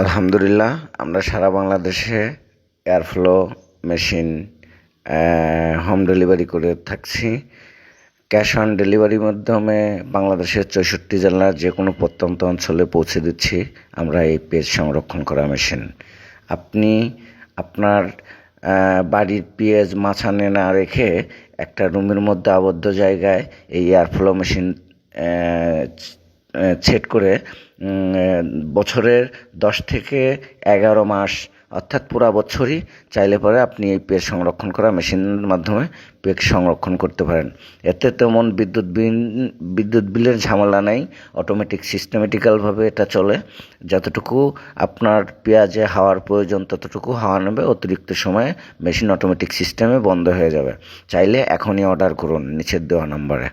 আলহামদুলিল্লাহ, আমরা সারা বাংলাদেশে এয়ারফ্লো মেশিন হোম ডেলিভারি করে থাকছি। ক্যাশ অন ডেলিভারির মাধ্যমে বাংলাদেশের চৌষট্টি জেলার যে কোনো প্রত্যন্ত অঞ্চলে পৌঁছে দিচ্ছি আমরা এই পেজ সংরক্ষণ করা মেশিন আপনি আপনার বাড়ির পেঁয়াজ মাছানে না রেখে একটা রুমের মধ্যে আবদ্ধ জায়গায় এই এয়ারফ্লো মেশিন সেট করে বছরের দশ থেকে এগারো মাস, অর্থাৎ পুরা বছরই চাইলে পরে আপনি এই পেজ সংরক্ষণ করা মেশিনের মাধ্যমে পেজ সংরক্ষণ করতে পারেন। এতে তেমন বিদ্যুৎ বিল বিদ্যুৎ বিলের ঝামেলা নেই অটোমেটিক সিস্টেমেটিক্যালভাবে এটা চলে। যতটুকু আপনার পেঁয়াজে হাওয়ার প্রয়োজন, ততটুকু হাওয়া নেবে, অতিরিক্ত সময়ে মেশিন অটোমেটিক সিস্টেমে বন্ধ হয়ে যাবে। চাইলে এখনই অর্ডার করুন নিচের দেওয়া নম্বরে।